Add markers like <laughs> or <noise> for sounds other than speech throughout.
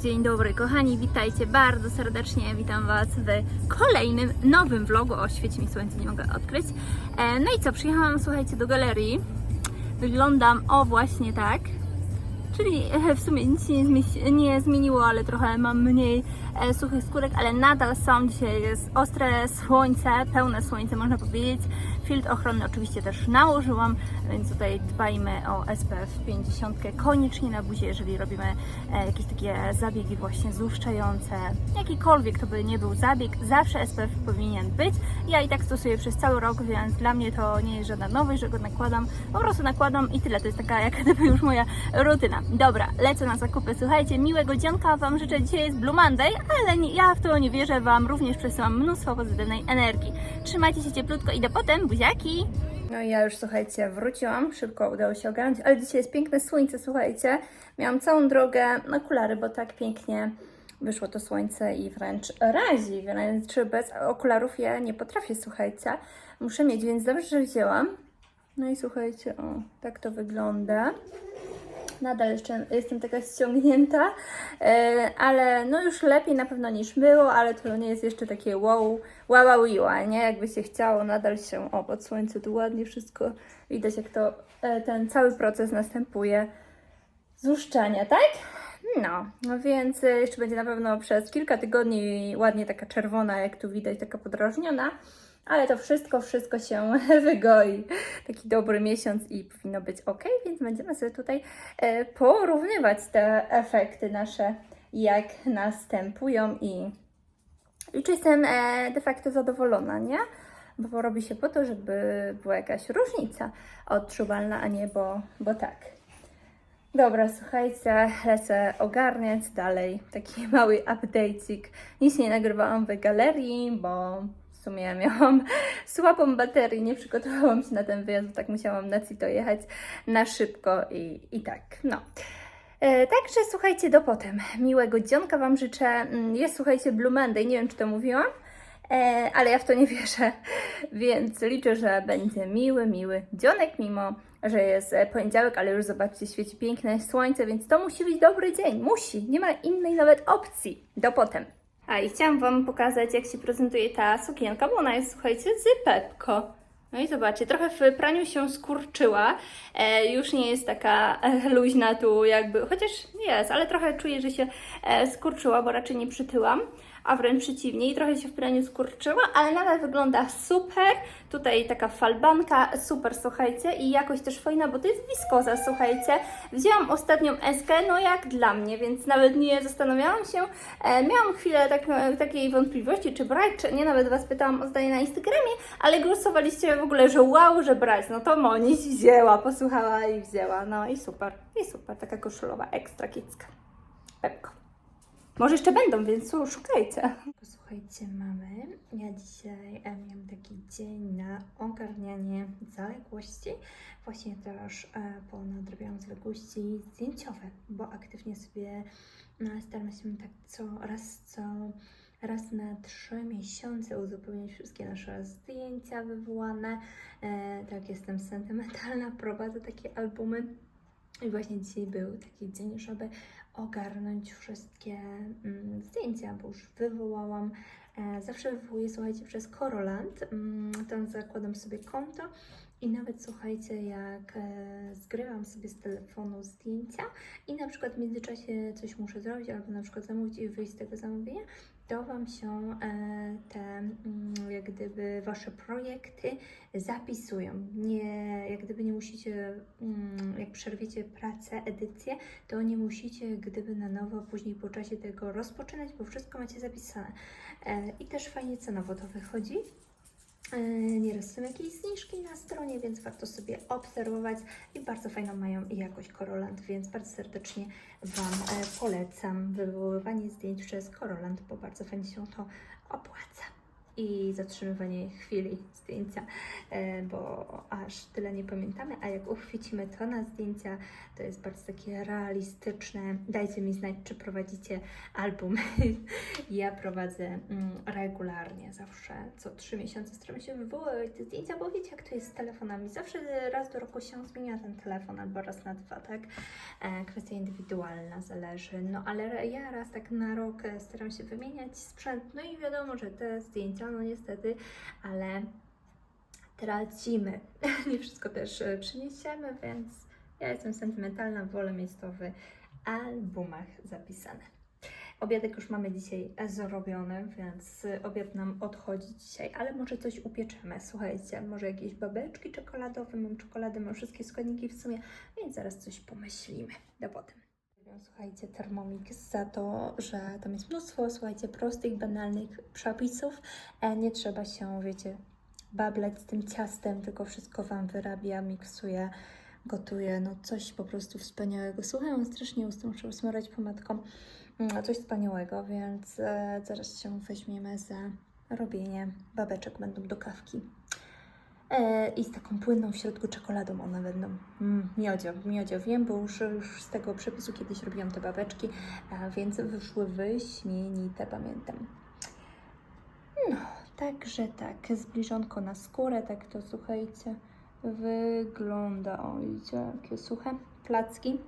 Dzień dobry kochani, witajcie bardzo serdecznie. Witam Was w kolejnym nowym vlogu. O, świeci mi słońce, nie mogę odkryć. E, no i co, przyjechałam, słuchajcie, do galerii. Wyglądam o właśnie tak. Czyli e, w sumie nic się nie, zmieniło, ale trochę mam mniej e, suchych skórek, ale nadal są. Dzisiaj jest ostre słońce, pełne słońce można powiedzieć. Filtr ochronny oczywiście też nałożyłam, więc tutaj dbajmy o SPF 50 koniecznie na buzie, jeżeli robimy e, jakieś takie zabiegi właśnie złuszczające. Jakikolwiek to by nie był zabieg, zawsze SPF powinien być. Ja i tak stosuję przez cały rok, więc dla mnie to nie jest żadna nowość, że go nakładam. Po prostu nakładam i tyle. To jest taka jak gdyby już moja rutyna. Dobra, lecę na zakupy. Słuchajcie, miłego dzionka Wam życzę. Dzisiaj jest Blue Monday, ale ja w to nie wierzę. Wam również przesyłam mnóstwo pozytywnej energii. Trzymajcie się cieplutko i do potem, buziaki! No i ja już, słuchajcie, wróciłam. Szybko udało się ogarnąć, ale dzisiaj jest piękne słońce, słuchajcie. Miałam całą drogę na okulary, bo tak pięknie wyszło to słońce i wręcz razi, wręcz bez okularów ja nie potrafię, słuchajcie. Muszę mieć, więc dobrze, że wzięłam. No i słuchajcie, o, tak to wygląda. Nadal jeszcze jestem taka ściągnięta, e, ale no już lepiej na pewno niż było, ale to nie jest jeszcze takie wow, wow, wow, nie? Jakby się chciało, nadal się, o, pod słońce tu ładnie wszystko widać, jak to e, ten cały proces następuje złuszczania, tak? No, no więc e, jeszcze będzie na pewno przez kilka tygodni ładnie taka czerwona, jak tu widać, taka podrażniona. Ale to wszystko, wszystko się <laughs> wygoi. Taki dobry miesiąc i powinno być ok, więc będziemy sobie tutaj e, porównywać te efekty nasze, jak następują i, i czy jestem e, de facto zadowolona, nie? Bo robi się po to, żeby była jakaś różnica odczuwalna, a nie bo, bo tak. Dobra, słuchajcie, lecę ogarniać dalej. Taki <laughs> mały update'ik. Nic nie nagrywałam w galerii, bo w sumie miałam <laughs> słabą baterię, nie przygotowałam się na ten wyjazd, tak musiałam na CITO jechać na szybko i, i tak, no. E, także słuchajcie, do potem. Miłego dzionka Wam życzę. Mm, Jest, słuchajcie, Blue Monday, nie wiem, czy to mówiłam, e, ale ja w to nie wierzę, <laughs> więc liczę, że będzie miły, miły dzionek, mimo że jest e, poniedziałek, ale już zobaczcie, świeci piękne słońce, więc to musi być dobry dzień. Musi, nie ma innej nawet opcji. Do potem. A i chciałam Wam pokazać, jak się prezentuje ta sukienka, bo ona jest, słuchajcie, z Pepko. No i zobaczcie, trochę w praniu się skurczyła, e, już nie jest taka e, luźna tu jakby, chociaż jest, ale trochę czuję, że się e, skurczyła, bo raczej nie przytyłam, a wręcz przeciwnie, i trochę się w praniu skurczyła, ale nadal wygląda super. Tutaj taka falbanka, super, słuchajcie, i jakość też fajna, bo to jest wiskoza, słuchajcie. Wzięłam ostatnią eskę, no jak dla mnie, więc nawet nie zastanawiałam się. E, miałam chwilę tak, takiej wątpliwości, czy brać, czy nie, nawet Was pytałam o zdanie na Instagramie, ale głosowaliście w ogóle, że wow, że brać, no to Moniś wzięła, posłuchała i wzięła, no i super, i super, taka koszulowa, ekstra kicka. Pepko. Może jeszcze będą, więc szukajcie. Słuchajcie, mamy. Ja dzisiaj e, miałam taki dzień na ogarnianie zaległości. Właśnie też e, ponadrabiałam zaległości zdjęciowe, bo aktywnie sobie no, staram się tak co raz co raz na trzy miesiące uzupełniać wszystkie nasze zdjęcia wywołane. E, tak, jestem sentymentalna, <laughs> prowadzę takie albumy. I właśnie dzisiaj był taki dzień, żeby ogarnąć wszystkie mm, zdjęcia, bo już wywołałam. E, zawsze wywołuję, słuchajcie, przez Coroland. Mm, tam zakładam sobie konto i nawet słuchajcie, jak e, zgrywam sobie z telefonu zdjęcia i na przykład w międzyczasie coś muszę zrobić, albo na przykład zamówić i wyjść z tego zamówienia, to Wam się e, te, mm, jak gdyby, Wasze projekty zapisują. Nie, jak gdyby nie musicie, mm, jak przerwiecie pracę, edycję, to nie musicie gdyby na nowo później po czasie tego rozpoczynać, bo wszystko macie zapisane. E, I też fajnie cenowo to wychodzi. E, Nieraz są jakieś zniżki na stronie, więc warto sobie obserwować i bardzo fajną mają jakość Coroland, więc bardzo serdecznie Wam e, polecam wywoływanie zdjęć przez Coroland, bo bardzo fajnie się to opłaca. I zatrzymywanie chwili zdjęcia, e, bo aż tyle nie pamiętamy, a jak uchwycimy to na zdjęcia, to jest bardzo takie realistyczne. Dajcie mi znać, czy prowadzicie album. <laughs> ja prowadzę mm, regularnie, zawsze co trzy miesiące staram się wywoływać te zdjęcia, bo wiecie, jak to jest z telefonami. Zawsze raz do roku się zmienia ten telefon, albo raz na dwa, tak? E, kwestia indywidualna zależy. No ale ja raz tak na rok e, staram się wymieniać sprzęt. No i wiadomo, że te zdjęcia, no niestety, ale tracimy. <laughs> Nie wszystko też e, przyniesiemy, więc ja jestem sentymentalna, wolę mieć to w albumach zapisane. Obiadek już mamy dzisiaj zrobiony, więc obiad nam odchodzi dzisiaj, ale może coś upieczemy. Słuchajcie, może jakieś babeczki czekoladowe, mam czekoladę, mam wszystkie składniki w sumie, więc zaraz coś pomyślimy. Do potem. Słuchajcie, Thermomix za to, że tam jest mnóstwo, słuchajcie, prostych, banalnych przepisów. E, nie trzeba się, wiecie, bableć z tym ciastem, tylko wszystko Wam wyrabia, miksuje, gotuje. No coś po prostu wspaniałego. Słuchaj, strasznie ustą, muszę smorać pomadką. Mm, Coś wspaniałego, więc e, zaraz się weźmiemy za robienie babeczek, będą do kawki. E, I z taką płynną w środku czekoladą one będą. Mm, miodzio, miodzio wiem, bo już, już z tego przepisu kiedyś robiłam te babeczki, więc wyszły wyśmienite, pamiętam. No, także tak, zbliżonko na skórę, tak to słuchajcie, wygląda. O, widzicie, jakie suche placki.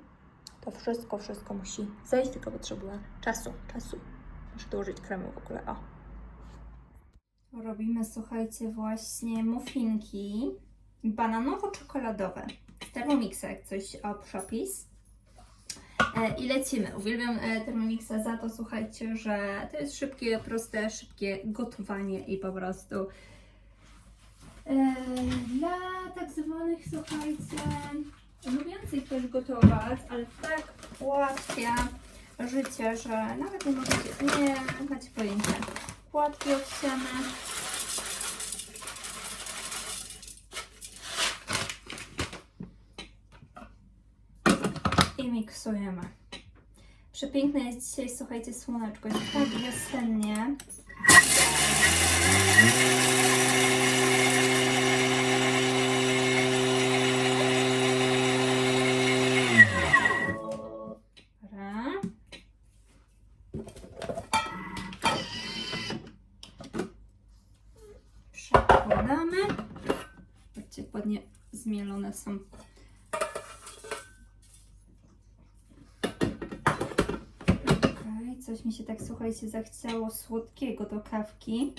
To wszystko, wszystko musi zejść, tylko potrzebuje czasu, czasu. Muszę dołożyć kremu w ogóle, o. Robimy, słuchajcie, właśnie muffinki bananowo-czekoladowe z jak coś o przepis. E, I lecimy. Uwielbiam e, Thermomixa za to, słuchajcie, że to jest szybkie, proste, szybkie gotowanie i po prostu e, dla tak zwanych, słuchajcie, lubiących też gotować, ale tak ułatwia życie, że nawet nie możecie, nie macie pojęcia. Płatki owsiane. I miksujemy. Przepiękne jest dzisiaj, słuchajcie, słoneczko. Jest tak wiosennie. Coś mi się tak, słuchajcie, zachciało słodkiego do kawki.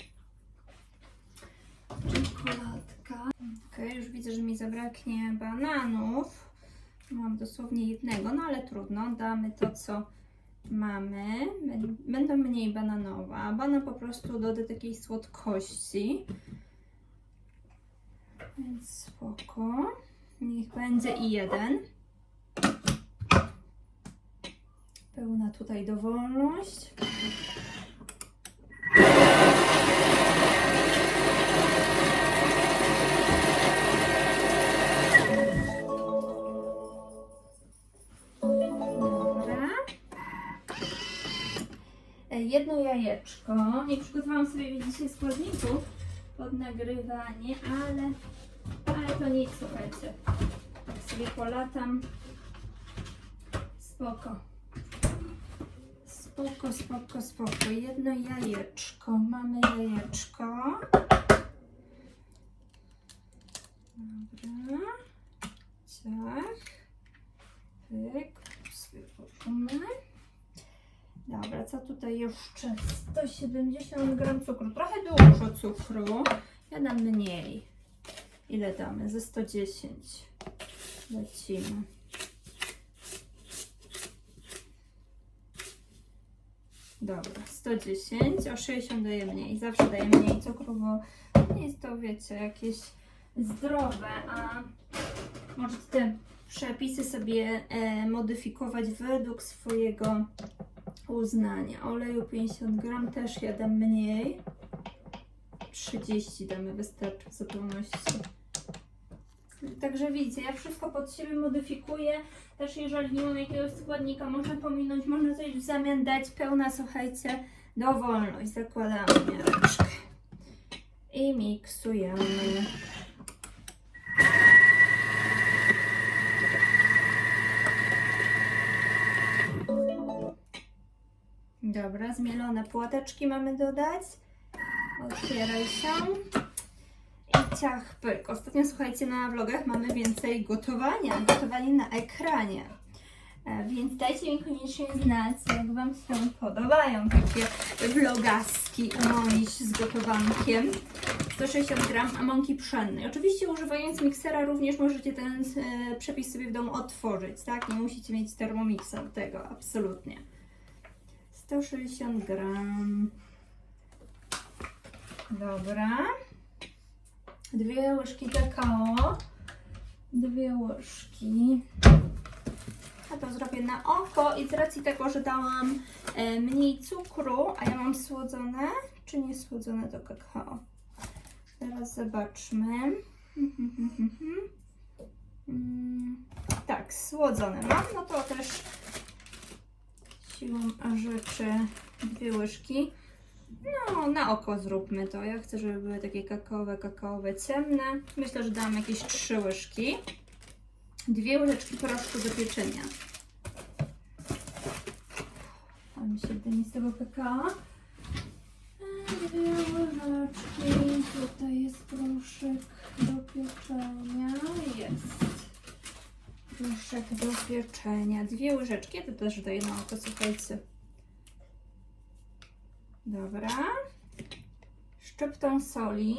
Czekoladka. Okej, już widzę, że mi zabraknie bananów. Mam dosłownie jednego, no ale trudno. Damy to, co mamy. Bę- Będą mniej bananowe. a Banan po prostu doda takiej słodkości. Więc spoko. Niech będzie i jeden. Pełna tutaj dowolność. E, Jedno jajeczko. Nie przygotowałam sobie widzicie składników pod nagrywanie, ale, ale to nic, słuchajcie. Tak sobie polatam. Spoko. Spoko, spoko, spoko. Jedno jajeczko. Mamy jajeczko. Dobra. Ciach. Pyk. Sobie włożymy. Dobra, co tutaj jeszcze? 170 gram cukru. Trochę dużo cukru. Ja dam mniej. Ile damy? Ze 110. Lecimy. Dobra, 110, o 60 daję mniej. Zawsze daję mniej cukru, bo nie jest to, wiecie, jakieś zdrowe, a możecie te przepisy sobie e, modyfikować według swojego uznania. Oleju 50 gram też ja dam mniej. 30 damy, wystarczy w zupełności. Także widzicie, ja wszystko pod siebie modyfikuję. Też jeżeli nie mam jakiegoś składnika, można pominąć, można coś w zamian dać. Pełna, słuchajcie, dowolność. Zakładamy miareczkę. i miksujemy. Dobra, zmielone płateczki mamy dodać. Otwieraj się. Ciach pyk. Ostatnio słuchajcie, na vlogach mamy więcej gotowania. Gotowanie na ekranie. E, Więc dajcie mi koniecznie znać, jak Wam się podobają takie vlogaski umolić z gotowankiem. 160 gram mąki pszennej. Oczywiście używając miksera również możecie ten e, przepis sobie w domu otworzyć, tak? Nie musicie mieć termomiksa do tego, absolutnie. 160 gram. Dobra. Dwie łyżki kakao. Dwie łyżki. Ja to zrobię na oko i z racji tego, że dałam e, mniej cukru, a ja mam słodzone, czy nie słodzone to kakao? Teraz zobaczmy. Tak, słodzone mam, no to też siłą rzeczy dwie łyżki. No, na oko zróbmy to. Ja chcę, żeby były takie kakaowe, kakaowe, ciemne. Myślę, że dam jakieś trzy łyżki. Dwie łyżeczki proszku do pieczenia. Mam się dymi z tego kakao. Dwie łyżeczki. Tutaj jest proszek do pieczenia. Jest. Proszek do pieczenia. Dwie łyżeczki. To też daję na oko, słuchajcie. Dobra. Szczyptą soli.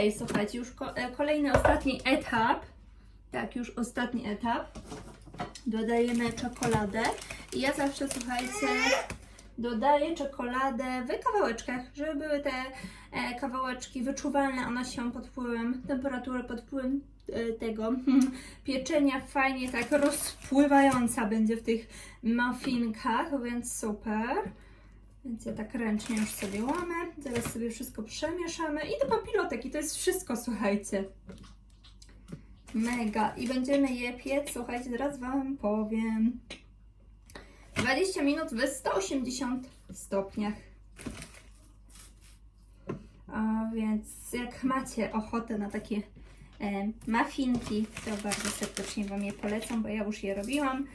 Ok, słuchajcie, już e, kolejny, ostatni etap. Tak, już ostatni etap. Dodajemy czekoladę. I ja zawsze, słuchajcie, dodaję czekoladę w kawałeczkach, żeby były te e, kawałeczki wyczuwalne. One się pod wpływem temperatury, pod wpływem e, tego pieczenia fajnie tak rozpływająca będzie w tych muffinkach, więc super. Więc ja tak ręcznie już sobie łamę. Zaraz sobie wszystko przemieszamy. I do papilotek. I to jest wszystko, słuchajcie. Mega. I będziemy je piec, słuchajcie, zaraz Wam powiem. 20 minut w 180 stopniach. A więc jak macie ochotę na takie e, muffinki, to bardzo serdecznie Wam je polecam, bo ja już je robiłam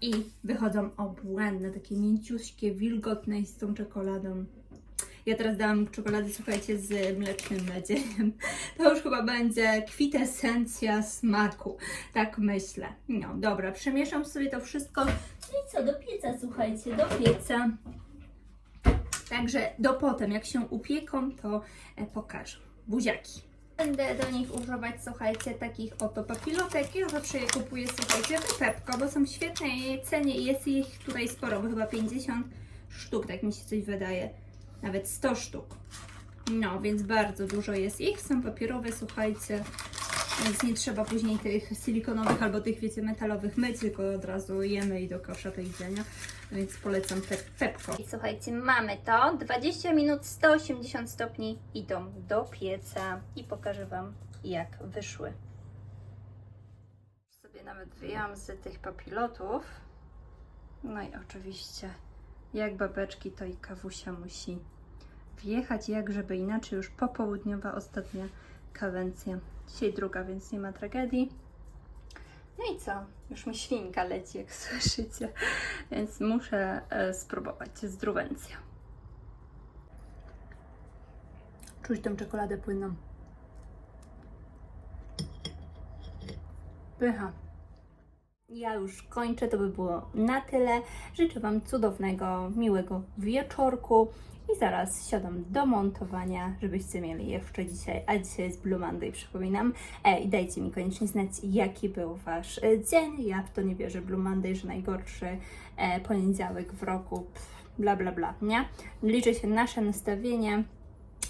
i wychodzą obłędne, takie mięciuśkie, wilgotne i z tą czekoladą. Ja teraz dałam czekoladę, słuchajcie, z mlecznym nadzieniem. <laughs> To już chyba będzie kwitesencja smaku, tak myślę. No dobra, przemieszam sobie to wszystko. I co, do pieca, słuchajcie, do pieca. Także do potem, jak się upieką, to e, pokażę. Buziaki. Będę do nich używać, słuchajcie, takich oto papilotek. Ja zawsze je kupuję, słuchajcie, w Pepko, bo są świetne i cenie i jest ich tutaj sporo, bo chyba 50 sztuk, tak mi się coś wydaje. Nawet 100 sztuk. No, więc bardzo dużo jest ich. Są papierowe, słuchajcie, więc nie trzeba później tych silikonowych albo tych, wiecie, metalowych myć, tylko od razu jemy i do kosza do jedzenia. Więc polecam te Pepko. I słuchajcie, mamy to. 20 minut, 180 stopni idą do pieca i pokażę Wam, jak wyszły. Sobie nawet wyjęłam z tych papilotów. No i oczywiście, jak babeczki, to i kawusia musi wjechać, jak żeby inaczej już popołudniowa ostatnia kawencja. Dzisiaj druga, więc nie ma tragedii. No i co? Już mi świnka leci, jak <laughs> słyszycie, więc muszę e, spróbować. Zdrówencja. Czuć tą czekoladę płynną. Pycha. Ja już kończę, to by było na tyle. Życzę Wam cudownego, miłego wieczorku i zaraz siadam do montowania, żebyście mieli jeszcze dzisiaj, a dzisiaj jest Blue Monday, przypominam. E, I dajcie mi koniecznie znać, jaki był Wasz e, dzień. Ja w to nie wierzę, Blue Monday, że najgorszy e, poniedziałek w roku. Pff, bla bla bla, nie? Liczy się nasze nastawienie,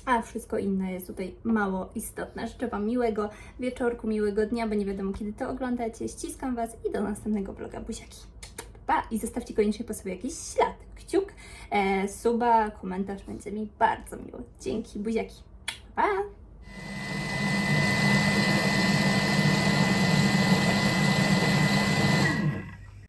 a wszystko inne jest tutaj mało istotne. Życzę Wam miłego wieczorku, miłego dnia, bo nie wiadomo kiedy to oglądacie. Ściskam Was i do następnego vloga. Buziaki. Pa! I zostawcie koniecznie po sobie jakiś ślad, kciuk, e, suba, komentarz, będzie mi bardzo miło. Dzięki, buziaki. Pa!